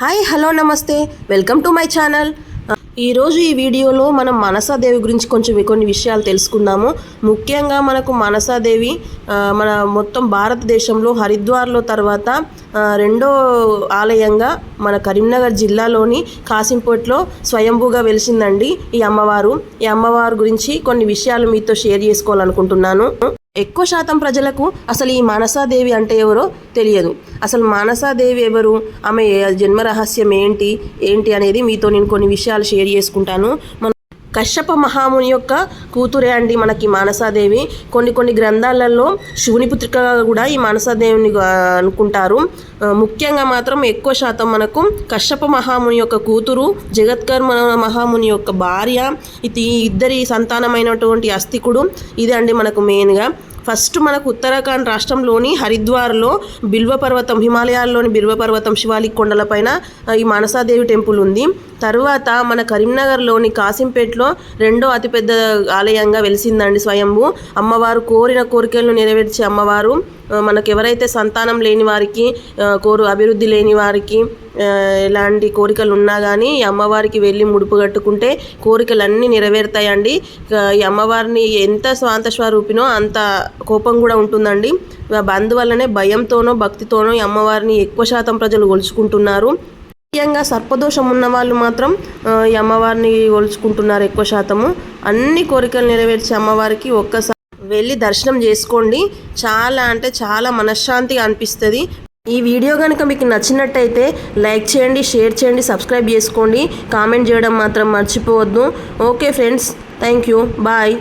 Hi hello నమస్తే. Welcome to my channel. ఈరోజు ఈ వీడియోలో మనం మనసాదేవి గురించి కొంచెం కొన్ని విషయాలు తెలుసుకుందాము. ముఖ్యంగా మనకు మనసాదేవి మన మొత్తం భారతదేశంలో హరిద్వార్లో తర్వాత రెండో ఆలయంగా మన కరీంనగర్ జిల్లాలోని కాసింపేట్లో స్వయంభూగా వెలిసిందండి ఈ అమ్మవారు. ఈ అమ్మవారు గురించి కొన్ని విషయాలు మీతో షేర్ చేసుకోవాలనుకుంటున్నాను. ఎక్కువ శాతం ప్రజలకు అసలు ఈ మానసాదేవి అంటే ఎవరో తెలియదు. అసలు మానసాదేవి ఎవరు? ఆమె జన్మ రహస్యం ఏంటి? ఏంటి అనేది మీతో నేను కొన్ని విషయాలు షేర్ చేసుకుంటాను. మన కశ్యప మహాముని యొక్క కూతురే అండి మనకి మానసాదేవి. కొన్ని కొన్ని గ్రంథాలలో శివుని పుత్రికగా కూడా ఈ మానసాదేవిని అనుకుంటారు. ముఖ్యంగా మాత్రం ఎక్కువ శాతం మనకు కశ్యప మహాముని యొక్క కూతురు జగత్కర్మ మహాముని యొక్క భార్య ఇది ఇద్దరి సంతానమైనటువంటి అస్థికుడు. ఇదే అండి మనకు మెయిన్గా ఫస్ట్ మనకు ఉత్తరాఖండ్ రాష్ట్రంలోని హరిద్వార్లో బిల్వ పర్వతం హిమాలయాల్లోని బిల్వ పర్వతం శివాలిక్ కొండలపైన ఈ మనసాదేవి టెంపుల్ ఉంది. తర్వాత మన కరీంనగర్లోని కాసింపేట్లో రెండో అతిపెద్ద ఆలయంగా వెలిసిందండి స్వయంభు. అమ్మవారు కోరిన కోరికలను నెరవేర్చే అమ్మవారు మనకు ఎవరైతే సంతానం లేని వారికి కోరు అభివృద్ధి లేని వారికి ఎలాంటి కోరికలు ఉన్నా కానీ ఈ అమ్మవారికి వెళ్ళి ముడుపు కట్టుకుంటే కోరికలన్నీ నెరవేరుతాయండి. ఈ అమ్మవారిని ఎంత స్వాంత స్వరూపినో అంత కోపం కూడా ఉంటుందండి. బంధువల్లనే భయంతోనో భక్తితోనో ఈ అమ్మవారిని ఎక్కువ శాతం ప్రజలు ఒలుచుకుంటున్నారు. ముఖ్యంగా సర్పదోషం ఉన్న వాళ్ళు మాత్రం ఈ అమ్మవారిని ఒలుచుకుంటున్నారు ఎక్కువ శాతము. అన్ని కోరికలు నెరవేర్చే అమ్మవారికి ఒక్కసారి వెళ్ళి దర్శనం చేసుకోండి. చాలా అంటే చాలా మనశ్శాంతిగా అనిపిస్తుంది. ఈ వీడియో కనుక మీకు నచ్చినట్టయితే లైక్ చేయండి షేర్ చేయండి సబ్స్క్రైబ్ చేసుకోండి. కామెంట్ చేయడం మాత్రం మర్చిపోవద్దు. Okay friends thank you. Bye.